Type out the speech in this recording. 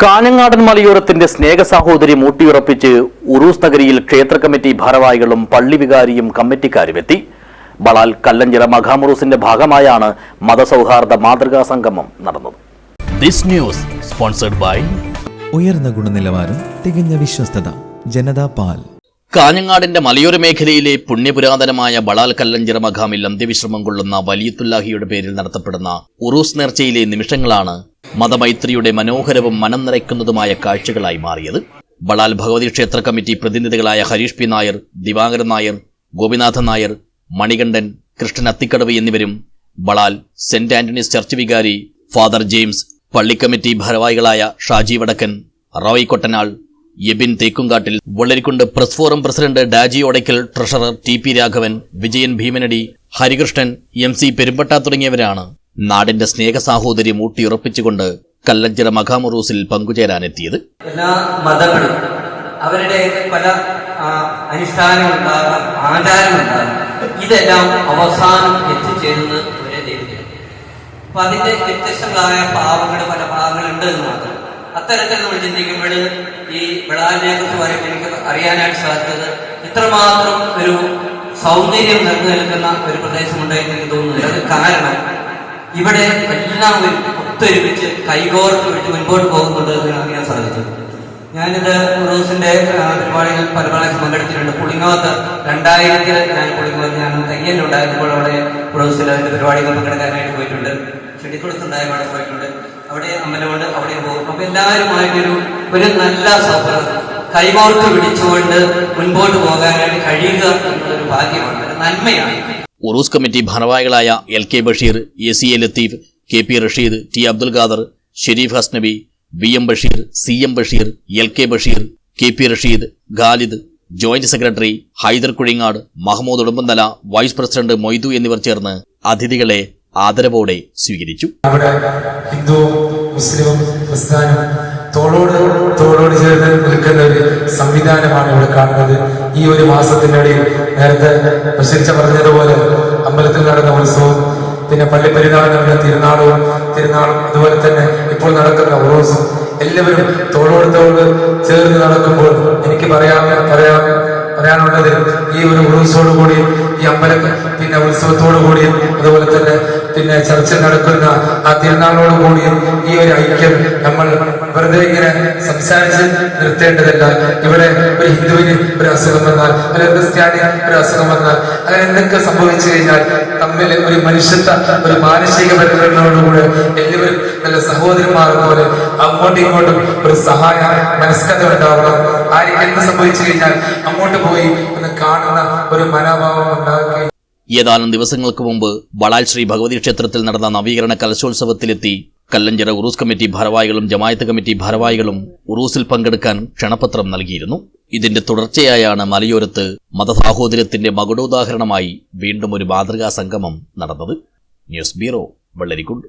കാഞ്ഞങ്ങാടൻ മലയോരത്തിന്റെ സ്നേഹ സഹോദരി മൂട്ടിയുറപ്പിച്ച് ഉറൂസ് നഗരിയിൽ ക്ഷേത്ര കമ്മിറ്റി ഭാരവാഹികളും പള്ളി വികാരിയും കമ്മിറ്റിക്കാരും എത്തി ബളാൽ കല്ലഞ്ചിറ മഖാമുറൂസിന്റെ ഭാഗമായാണ് മതസൗഹാർദ്ദ മാതൃകാ സംഗമം നടന്നത്. ദിസ് ന്യൂസ് സ്പോൺസർഡ് ബൈ ഉയർന്ന ഗുണനിലവാരം തികഞ്ഞ വിശ്വസ്തത ജനതാ പാൽ. കാഞ്ഞങ്ങാടിന്റെ മലയോര മേഖലയിലെ പുണ്യപുരാതനമായ ബളാൽ കല്ലഞ്ചിറ മഖാമിൽ അന്ത്യവിശ്രമം കൊള്ളുന്ന വലിയത്തുല്ലാഹിയുടെ പേരിൽ നടത്തപ്പെടുന്ന ഉറൂസ് നേർച്ചയിലെ നിമിഷങ്ങളാണ് മതമൈത്രിയുടെ മനോഹരവും മനം നിറയ്ക്കുന്നതുമായ കാഴ്ചകളായി മാറിയത് ബളാൽ ഭഗവതി ക്ഷേത്ര കമ്മിറ്റി പ്രതിനിധികളായ ഹരീഷ് പി നായർ ദിവാകരൻ നായർ ഗോപിനാഥൻ നായർ മണികണ്ഠൻ കൃഷ്ണൻ അത്തിക്കടവ് എന്നിവരും ബളാൽ സെന്റ് ആന്റണീസ് ചർച്ച് വികാരി ഫാദർ ജെയിംസ് പള്ളിക്കമ്മിറ്റി ഭാരവാഹികളായ Shaji Vadakkan Roy Kottanal Yabin Thekkumkattil Vellarikundu press forum president Daji Odaykkal treasurer T P Raghavan Vijayan Bheemanadi Harikrishnan M C Perumbatta തുടങ്ങിയവരാണ് നാടിന്റെ സ്നേഹ സാഹോദര്യം ഊട്ടിയുറപ്പിച്ചുകൊണ്ട് കല്ലഞ്ചിറ മഖാമുറൂസിൽ പങ്കുചേരാനെത്തിയത്. എല്ലാ മതങ്ങളും അവരുടെ പല അനുഷ്ഠാനങ്ങളുണ്ടാകാം ഇതെല്ലാം അവസാനം എത്തിച്ചേരുന്നത് അപ്പൊ അതിന്റെ വ്യത്യസ്തങ്ങളായ പാവങ്ങൾ പല ഭാഗങ്ങളുണ്ട് എന്ന് മാത്രം. അത്തരത്തിൽ നമ്മൾ ചിന്തിക്കുമ്പോൾ ഈ വിളാലിനെ കുറിച്ച് പറയുമ്പോൾ എനിക്ക് അറിയാനായിട്ട് സാധിച്ചത് ഇത്രമാത്രം ഒരു സൗന്ദര്യം നിലനിൽക്കുന്ന നിൽക്കുന്ന ഒരു പ്രദേശമുണ്ടായിട്ട് എനിക്ക് തോന്നുന്നില്ല. അത് കാരണം ഇവിടെ എല്ലാം ഒരു ഒത്തൊരുമിച്ച് കൈകോർത്ത് വിട്ട് മുൻപോട്ട് പോകുന്നുണ്ട് എന്ന് അറിയാൻ സാധിച്ചു. ഞാനിത് റോസിന്റെ പരിപാടിയിൽ പരിപാടികൾ പല പങ്കെടുത്തിട്ടുണ്ട്. പുളിങ്ങോത്ത് രണ്ടായിരത്തിൽ ഞാൻ പുളിങ്ങോത്ത് ഞാൻ തയ്യലുണ്ടായിരുന്നപ്പോൾ അവിടെ റോസിൽ അതിന്റെ പരിപാടികൾ പങ്കെടുക്കാനായിട്ട് പോയിട്ടുണ്ട്. ചെടിക്കുളത്തുണ്ടായ അവിടെ പോയിട്ടുണ്ട്. അവിടെ അമ്പലമുണ്ട് അവിടെ പോകും. അപ്പൊ എല്ലാവരുമായിട്ടൊരു ഒരു നല്ല സൗഹൃദം. കൈകോർത്ത് പിടിച്ചുകൊണ്ട് മുൻപോട്ട് പോകാനായിട്ട് കഴിയുക എന്നുള്ളൊരു ഭാഗ്യമാണ്. നന്മയാണ്. ഉറൂസ് കമ്മിറ്റി ഭാരവാഹികളായ L K Basheer A C A Latheef K P Rasheed T Abdul Khader Shareef Hasnabi V M Basheer C M Basheer L K Basheer K P Rasheed Khalid joint secretary Haider Kuzhingad Mahmood Udumbanthala vice president Moidu എന്നിവർ ചേർന്ന് അതിഥികളെ ആദരവോടെ സ്വീകരിച്ചു. അവിടെ ഹിന്ദുവും മുസ്ലിമും ക്രിസ്ത്യാനും തോളോട് തോളോട് ചേർന്ന് നിൽക്കുന്ന ഒരു സംവിധാനമാണ് ഈ ഒരു മാസത്തിനിടയിൽ നേരത്തെ പ്രസിദ്ധ പറഞ്ഞതുപോലെ അമ്പലത്തിൽ നടന്ന ഉത്സവം പിന്നെ പള്ളി പെരുന്നാൾ നടന്ന തിരുനാളും തിരുനാളും അതുപോലെ തന്നെ ഇപ്പോൾ നടക്കുന്ന ഉറോസും എല്ലാവരും തോളോട് തോൾ ചേർന്ന് നടക്കുമ്പോൾ എനിക്ക് പറയാൻ പറയാൻ പറയാനുള്ളത് ഈ ഒരു ഉത്സവത്തോടു കൂടി ഈ അമ്പല പിന്നെ ഉത്സവത്തോടു കൂടിയും അതുപോലെ തന്നെ പിന്നെ ചർച്ച നടക്കുന്ന ആ തിരുനാളോട് കൂടിയും ഈ ഒരു ഐക്യം നമ്മൾ വെറുതെ ഇങ്ങനെ സംസാരിച്ച് നിർത്തേണ്ടതല്ല. ഇവിടെ ഹിന്ദുവിന് ഒരു അസുഖം വന്നാൽ അല്ലെങ്കിൽ ക്രിസ്ത്യാനി ഒരു അസുഖം വന്നാൽ അങ്ങനെ എന്തൊക്കെ സംഭവിച്ചു കഴിഞ്ഞാൽ തമ്മിൽ ഒരു മനുഷ്യത്വ ഒരു മാനസിക പരിഗണനയോടുകൂടെ എല്ലാവരും നല്ല സഹോദരന്മാർ പോലെ അങ്ങോട്ടും ഇങ്ങോട്ടും ഒരു സഹായ മനസ്കഥ ഉണ്ടാവണം ആർക്ക് എന്ത് സംഭവിച്ചു കഴിഞ്ഞാൽ അങ്ങോട്ട് പോയി ഒന്ന് കാണുന്ന ഒരു മനോഭാവം ഉണ്ടാകുകയും ഏതാനും ദിവസങ്ങൾക്ക് മുമ്പ് ബളാൽ ശ്രീ ഭഗവതി ക്ഷേത്രത്തിൽ നടന്ന നവീകരണ കലശോത്സവത്തിലെത്തി കല്ലഞ്ചിറ ഉറൂസ് കമ്മിറ്റി ഭാരവാഹികളും ജമായത്ത് കമ്മിറ്റി ഭാരവാഹികളും ഉറൂസിൽ പങ്കെടുക്കാൻ ക്ഷണപത്രം നൽകിയിരുന്നു. ഇതിന്റെ തുടർച്ചയായാണ് മലയോരത്ത് മതസാഹോദര്യത്തിന്റെ മകുടോദാഹരണമായി വീണ്ടും ഒരു മാതൃകാ സംഗമം നടന്നത്. News bureau Vellarikundu.